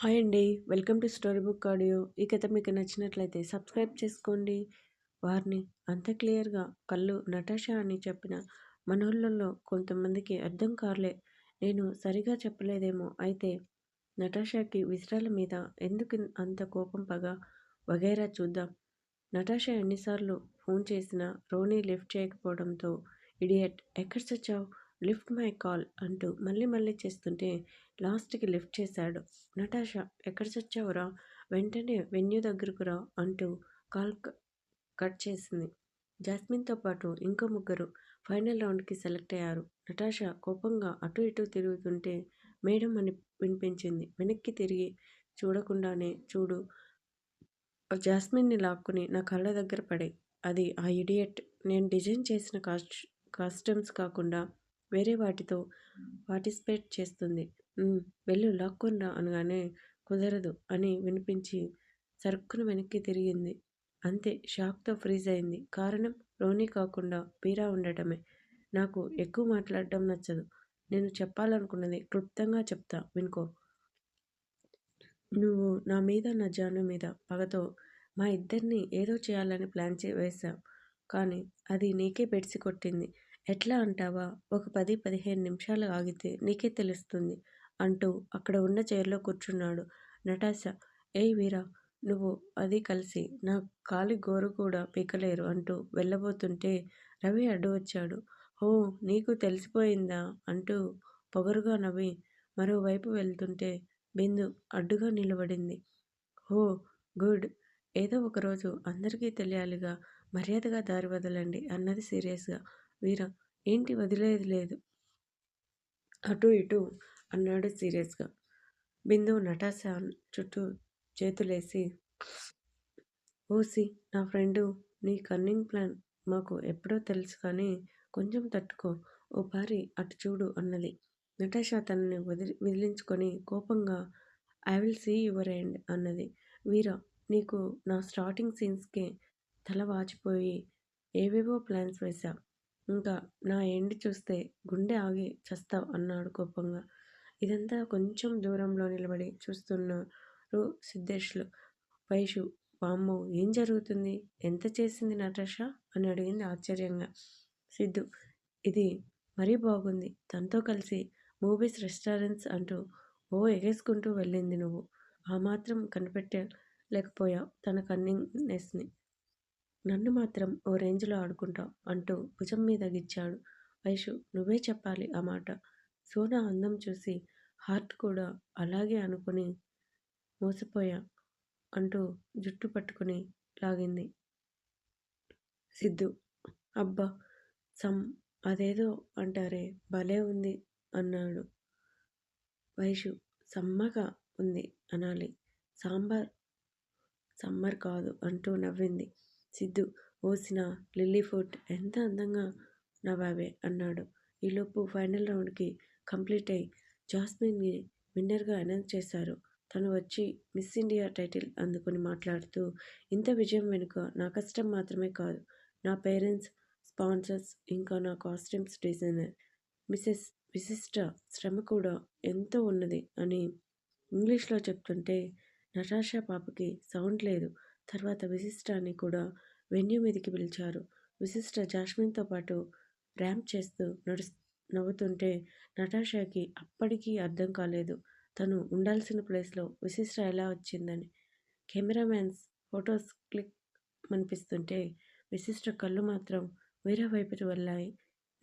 Hi అండి. Welcome to story book audio. ఈ కథ మీకు నచ్చినట్లయితే సబ్స్క్రైబ్ చేసుకోండి. వారిని అంత క్లియర్గా కళ్ళు నటాషా అని చెప్పిన మనోళ్ళల్లో కొంతమందికి అర్థం కాలే. నేను సరిగా చెప్పలేదేమో. అయితే నటాషాకి విశ్రాల మీద ఎందుకు అంత కోపం పగ? వగైరా చూద్దాం. నటాషా ఎన్నిసార్లు ఫోన్ చేసినా రోనీ లిఫ్ట్ చేయకపోవడంతో ఇడియట్ ఎక్కడ చచ్చావు లిఫ్ట్ మై కాల్ అంటూ మళ్ళీ మళ్ళీ చేస్తుంటే లాస్ట్కి లిఫ్ట్ చేశాడు. నటాషా ఎక్కడ చచ్చావురా? వెంటనే వెన్యూ దగ్గరకు రా అంటూ కాల్ కట్ చేసింది. జాస్మిన్తో పాటు ఇంకో ముగ్గురు ఫైనల్ రౌండ్కి సెలెక్ట్ అయ్యారు. నటాషా కోపంగా అటు ఇటు తిరుగుతుంటే మేడం అని వినిపించింది. వెనక్కి తిరిగి చూడకుండానే చూడు జాస్మిన్ని లాక్కుని నా కళ్ళ దగ్గర పడే అది ఆ ఇడియట్. నేను డిజైన్ చేసిన కాస్ట్ కాస్ట్యూమ్స్ కాకుండా వేరే వాటితో పార్టిసిపేట్ చేస్తుంది. వెళ్ళు లాక్కొనిరా అనగానే కుదరదు అని వినిపించి సరుక్కును వెనక్కి తిరిగింది. అంతే షాక్తో ఫ్రీజ్ అయింది. కారణం రోనీ కాకుండా పీరా ఉండటమే. నాకు ఎక్కువ మాట్లాడడం నచ్చదు. నేను చెప్పాలనుకున్నది క్లుప్తంగా చెప్తా వినుకో. నువ్వు నా మీద నా జాను మీద పగతో మా ఇద్దరిని ఏదో చేయాలని ప్లాన్ చే వేశాం కానీ అది నీకే పెడిసి కొట్టింది. ఎట్లా అంటావా? ఒక పది పదిహేను నిమిషాలు ఆగితే నీకే తెలుస్తుంది అంటూ అక్కడ ఉన్న చైర్లో కూర్చున్నాడు నటాషా. ఏయ్ వీరా నువ్వు అది కలిసి నా కాలి గోరు కూడా పీకలేరు అంటూ వెళ్ళబోతుంటే రవి అడ్డు వచ్చాడు. హో నీకు తెలిసిపోయిందా? అంటూ పొగరుగా నవ్వి మరోవైపు వెళ్తుంటే బిందు అడ్డుగా నిలబడింది. హో గుడ్. ఏదో ఒకరోజు అందరికీ తెలియాలిగా. మర్యాదగా దారి వదలండి అన్నది సీరియస్గా. వీరా ఏంటి వదిలేది లేదు. అటు ఇటు అన్నాడు సీరియస్గా. బిందు నటాసా చుట్టూ చేతులేసి ఓసి నా ఫ్రెండు నీ కన్నింగ్ ప్లాన్ మాకు ఎప్పుడో తెలుసు కానీ కొంచెం తట్టుకో. ఓ పారి అటు చూడు అన్నది. నటాషా తనని వదిలి విదిలించుకొని కోపంగా I will see your end అన్నది. వీరా నీకు నా స్టార్టింగ్ సీన్స్కే తల వాచిపోయి ఏవేవో ప్లాన్స్ వేశావు ఇంకా నా ఎండ్ చూస్తే గుండె ఆగి చస్తావు అన్నాడు కోపంగా. ఇదంతా కొంచెం దూరంలో నిలబడి చూస్తున్నారు సిద్ధేష్లు. వైషు వామ్మో ఏం జరుగుతుంది? ఎంత చేసింది నటాష? అని అడిగింది ఆశ్చర్యంగా. సిద్ధు ఇది మరీ బాగుంది. తనతో కలిసి మూవీస్ రెస్టారెంట్స్ అంటూ ఓ ఎగేసుకుంటూ వెళ్ళింది నువ్వు. ఆ మాత్రం కనిపెట్టలేకపోయావు తన కన్నింగ్నెస్ని. నన్ను మాత్రం ఓ రేంజ్లో ఆడుకుంటావు అంటూ భుజం మీద గిచ్చాడు. వైషు నువ్వే చెప్పాలి ఆ మాట. సోనా అందం చూసి హార్ట్ కూడా అలాగే అనుకుని మోసపోయా అంటూ జుట్టు పట్టుకుని లాగింది. సిద్ధు అబ్బా సమ్ అదేదో అంటారే భలే ఉంది అన్నాడు. వైషు సమ్మగా ఉంది అనాలి. సాంబార్ సమ్మర్ కాదు అంటూ నవ్వింది. సిద్ధు ఓసిన లిల్లీ ఫుడ్ ఎంత అందంగా నవ్వావే అన్నాడు. ఈలోపు ఫైనల్ రౌండ్కి కంప్లీట్ అయి జాస్మిన్ని విన్నర్గా అనౌన్స్ చేశారు. తను వచ్చి మిస్ ఇండియా టైటిల్ అందుకుని మాట్లాడుతూ ఇంత విజయం వెనుక నా కష్టం మాత్రమే కాదు. నా పేరెంట్స్ స్పాన్సర్స్ ఇంకా నా కాస్ట్యూమ్స్ డిజైనర్ మిసెస్ విశిష్ట శ్రమ కూడా ఎంతో ఉన్నది అని ఇంగ్లీష్లో చెప్తుంటే నటాషా పాపకి సౌండ్ లేదు. తర్వాత విశిష్టాన్ని కూడా వెన్యూ మీదకి పిలిచారు. విశిష్ట జాస్మిన్తో పాటు ర్యాంప్ చేస్తూ నడు నవ్వుతుంటే నటాషాకి అప్పటికీ అర్థం కాలేదు. తను ఉండాల్సిన ప్లేస్లో విశిష్ట ఎలా వచ్చిందని. కెమెరామ్యాన్స్ ఫొటోస్ క్లిక్ అనిపిస్తుంటే విశిష్ట కళ్ళు మాత్రం వేరే వైపుకి వెళ్ళాయి.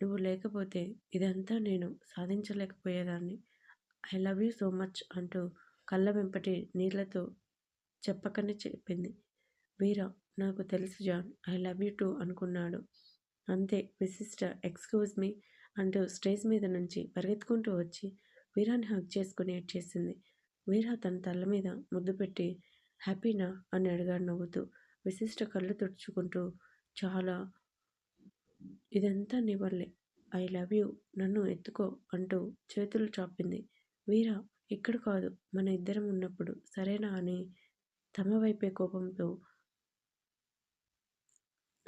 నువ్వు లేకపోతే ఇదంతా నేను సాధించలేకపోయేదాన్ని. I love you so much అంటూ కళ్ళ వెంపటి నీళ్ళతో చెప్పకనే చెప్పింది. వీరా నాకు తెలుసు జాన్ ఐ లవ్ యూ టూ అనుకున్నాడు. అంతే విశిష్ట ఎక్స్క్యూజ్ మీ అంటూ స్టేజ్ మీద నుంచి పరిగెత్తుకుంటూ వచ్చి వీరాని హక్ చేసుకుని ఏడ్చేసింది వీరా తన తల మీద ముద్దు పెట్టి హ్యాపీనా అని అడిగాడు నవ్వుతూ. విశిష్ట కళ్ళు తుడుచుకుంటూ చాలా. ఇదంతా నీ వల్లే. I love you. నన్ను ఎత్తుకో అంటూ చేతులు చాపింది. వీరా ఇక్కడ కాదు. మన ఇద్దరం ఉన్నప్పుడు సరేనా? అని తమ వైపే కోపంతో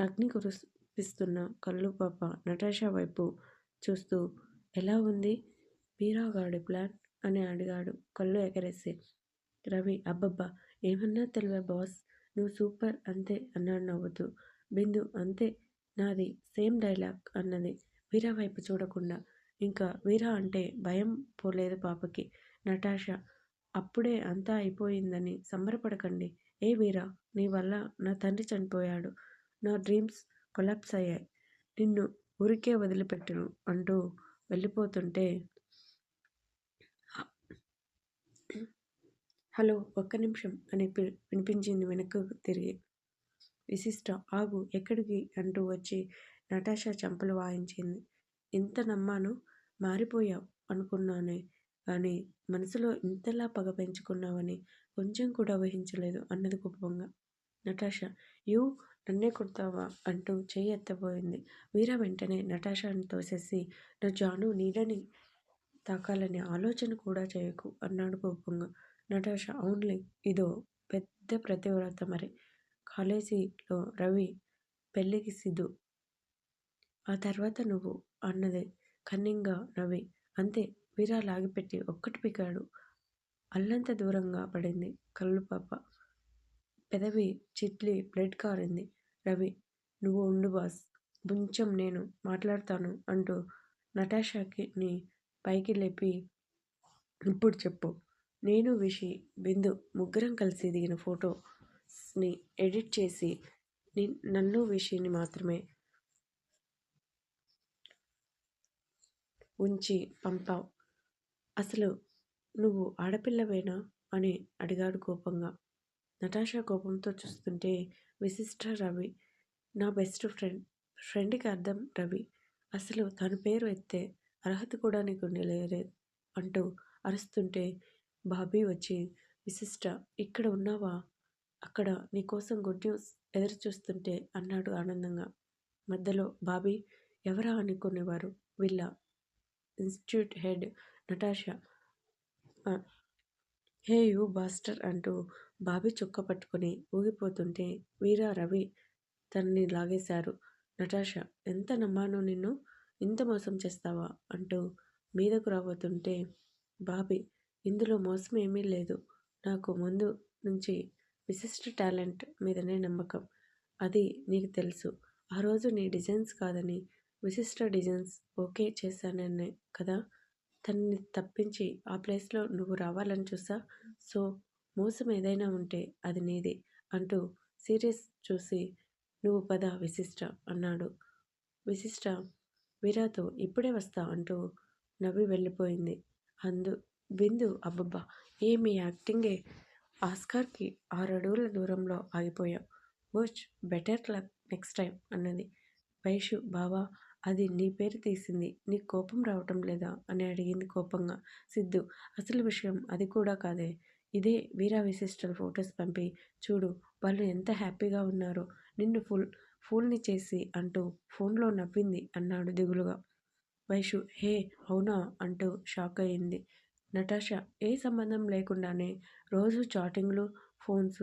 అగ్ని కురిపిస్తున్న కళ్ళు పాప నటాషా వైపు చూస్తూ ఎలా ఉంది? వీరాగాడి ప్లాన్? అని అడిగాడు కళ్ళు ఎగరేసి. రవి అబ్బబ్బా ఏమన్నా తెలివే బాస్? నువ్వు సూపర్ అంతే అన్నాడు నవ్వుతూ. బిందు అంతే. నాది సేమ్ డైలాగ్ అన్నది. వీరా వైపు చూడకుండా. ఇంకా వీరా అంటే భయం పోలేదు పాపకి. నటాష అప్పుడే అంతా అయిపోయిందని సంబరపడకండి. ఏ వీరా? నీ వల్ల నా తండ్రి చనిపోయాడు. నా డ్రీమ్స్ కొలాప్స్ అయ్యాయి. నిన్ను ఊరికే వదిలిపెట్టను అంటూ వెళ్ళిపోతుంటే హలో ఒక్క నిమిషం అని వినిపించింది వెనక్కు తిరిగి. విశిష్ట ఆగు ఎక్కడికి? అంటూ వచ్చి నటాషా చంపలు వాయించింది. ఇంత నమ్మాను మారిపోయావు అనుకున్నానే కానీ మనసులో ఇంతలా పగ పెంచుకున్నావని కొంచెం కూడా ఊహించలేదు అన్నది కోపంగా. నటాషా యూ నన్నే కొడతావా అంటూ చేయి ఎత్తబోయింది వీర వెంటనే నటాషాను తోసేసి నా జాను నీడని తాకాలనే ఆలోచన కూడా చేయకు అన్నాడు కోపంగా. నటాష అవునులే ఇదో పెద్ద ప్రతివ్రత మరి. కాలేజీలో రవి పెళ్ళికి సిద్ధు. ఆ తర్వాత నువ్వు అన్నది. కన్నింగా నవ్వి అంతే వీరా లాగిపెట్టి ఒక్కటి పికాడు. అల్లంత దూరంగా పడింది కళ్ళు పాప పెదవి చిట్లి బ్లడ్ కారింది. రవి నువ్వు ఉండు బాస్. కొంచెం నేను మాట్లాడతాను అంటూ నటాషాకిని పైకి లేపి ఇప్పుడు చెప్పు. నేను విషి బిందు ముగ్గురం కలిసి దిగిన ఫోటోస్ని ఎడిట్ చేసి నన్ను విషిని మాత్రమే ఉంచి పంపావు. అసలు నువ్వు ఆడపిల్లవేనా? అని అడిగాడు కోపంగా. నటాషా కోపంతో చూస్తుంటే విశిష్ట రవి నా బెస్ట్ ఫ్రెండ్ ఫ్రెండ్కి అర్థం రవి. అసలు తన పేరు ఎత్తే అర్హత కూడా నీకు నిలయలేదు అంటూ అరుస్తుంటే బాబీ వచ్చి విశిష్ట ఇక్కడ ఉన్నావా? అక్కడ నీకోసం గుడ్ న్యూస్ ఎదురు చూస్తుంటే అన్నాడు ఆనందంగా. మధ్యలో బాబీ ఎవరా అనుకునేవారు? వీళ్ళ institute head Natasha hey you bastard అంటూ బాబీ చుక్క పట్టుకుని ఊగిపోతుంటే వీరా రవి తనని లాగేశారు. నటాష ఎంత నమ్మానో నిన్ను? ఇంత మోసం చేస్తావా? అంటూ మీదకు రాబోతుంటే బాబీ ఇందులో మోసం ఏమీ లేదు. నాకు ముందు నుంచి విశిష్ట టాలెంట్ మీదనే నమ్మకం. అది నీకు తెలుసు. ఆ రోజు నీ డిజైన్స్ కాదని విశిష్ట డిజైన్స్ ఓకే చేశాననే కదా? తనని తప్పించి ఆ ప్లేస్లో నువ్వు రావాలని చూసా? సో మోసం ఏదైనా ఉంటే అది నీదే అంటూ సీరియస్ చూసి నువ్వు పద విశిష్ట అన్నాడు. విశిష్ట వీరాతో ఇప్పుడే వస్తా అంటూ నవ్వి వెళ్ళిపోయింది. అందు బిందు అబ్బబ్బా ఏమి యాక్టింగే ఆస్కార్కి ఆరు అడుగుల దూరంలో ఆగిపోయావు బుచ్ బెటర్ లక్ నెక్స్ట్ టైం అన్నది. వైషు బావా అది నీ పేరు తీసింది. నీకు కోపం రావటం లేదా? అని అడిగింది కోపంగా. సిద్ధు అసలు విషయం అది కూడా కాదే. ఇదే వీరా విశిష్టల ఫొటోస్ పంపి చూడు వాళ్ళు ఎంత హ్యాపీగా ఉన్నారో నిన్ను ఫుల్ ఫూల్ని చేసి అంటూ ఫోన్లో నవ్వింది అన్నాడు దిగులుగా. వైషు హే అవునా అంటూ షాక్ అయింది. నటాష ఏ సంబంధం లేకుండానే రోజు చాటింగ్లు ఫోన్స్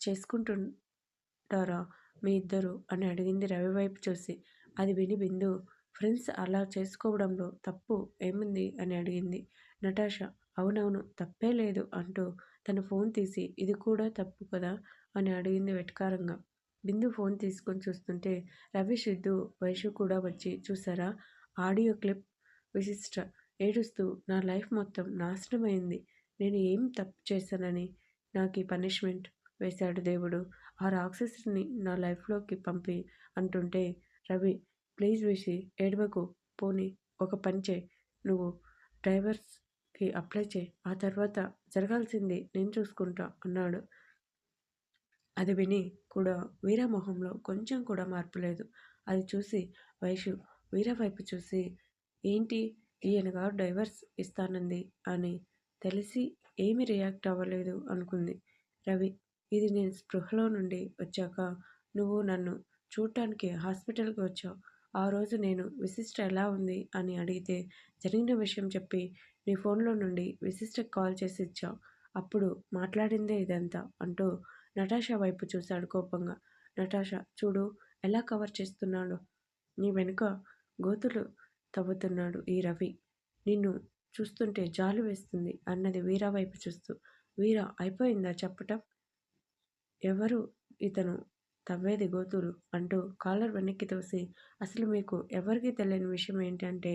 చేసుకుంటుంటారా? మీ ఇద్దరు అని అడిగింది రవి వైపు చూసి. అది విని బిందు ఫ్రెండ్స్ అలా చేసుకోవడంలో తప్పు ఏముంది అని అడిగింది. నటాష అవునవును తప్పే లేదు అంటూ తన ఫోన్ తీసి ఇది కూడా తప్పు కదా? అని అడిగింది వెటకారంగా. బిందు ఫోన్ తీసుకొని చూస్తుంటే రవి సిద్ధు వైషు కూడా వచ్చి చూసారా? ఆడియో క్లిప్ విశిష్ట. ఏడుస్తూ నా లైఫ్ మొత్తం నాశనమైంది. నేను ఏం తప్పు చేశానని నాకు ఈ పనిష్మెంట్ వేశాడు దేవుడు. ఆ రాక్షసుని నా లైఫ్లోకి పంపి అంటుంటే రవి ప్లీజ్ వేసి ఏడవకు. పోనీ ఒక పని చేయి. నువ్వు కి అప్లై చేయి. ఆ తర్వాత జరగాల్సింది నేను చూసుకుంటా అన్నాడు. అది విని కూడా వీరా మొహంలో కొంచెం కూడా మార్పు లేదు. అది చూసి వైషు వీరా వైపు చూసి ఏంటి? ఈయనగా డైవర్స్ ఇస్తానంది అని తెలిసి ఏమి రియాక్ట్ అవ్వలేదు అనుకుంది. రవి ఇది నేను స్పృహలో నుండి వచ్చాక నువ్వు నన్ను చూడటానికి హాస్పిటల్కి వచ్చావు. ఆ రోజు నేను విశిష్ట ఎలా ఉంది అని అడిగితే జరిగిన విషయం చెప్పి నీ ఫోన్లో నుండి విశిష్టకు కాల్ చేసి ఇచ్చా. అప్పుడు మాట్లాడిందే ఇదంతా అంటూ నటాషా వైపు చూశాడు కోపంగా. నటాషా చూడు ఎలా కవర్ చేస్తున్నాడు. నీ వెనుక గోతులు తవ్వుతున్నాడు ఈ రవి. నిన్ను చూస్తుంటే జాలు వేస్తుంది అన్నది వీరా వైపు చూస్తూ. వీరా అయిపోయిందా చెప్పటం? ఎవరు ఇతను? తవ్వేది గోతులు అంటూ కాలర్ వెనక్కి తోసి అసలు మీకు ఎవరికీ తెలియని విషయం ఏంటంటే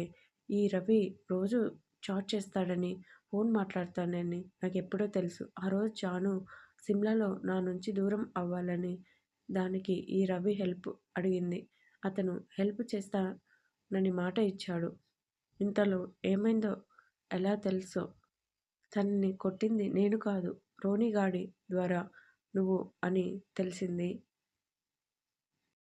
ఈ రవి రోజు చాట్ చేస్తాడని ఫోన్ మాట్లాడతానని నాకెప్పుడో తెలుసు. ఆ రోజు జాను సిమ్లాలో నా నుంచి దూరం అవ్వాలని దానికి ఈ రవి హెల్ప్ అడిగింది. అతను హెల్ప్ చేస్తానని మాట ఇచ్చాడు. ఇంతలో ఏమైందో ఎలా తెలుసో తనని కొట్టింది నేను కాదు రోనిగాడి ద్వారా నువ్వు అని తెలిసింది.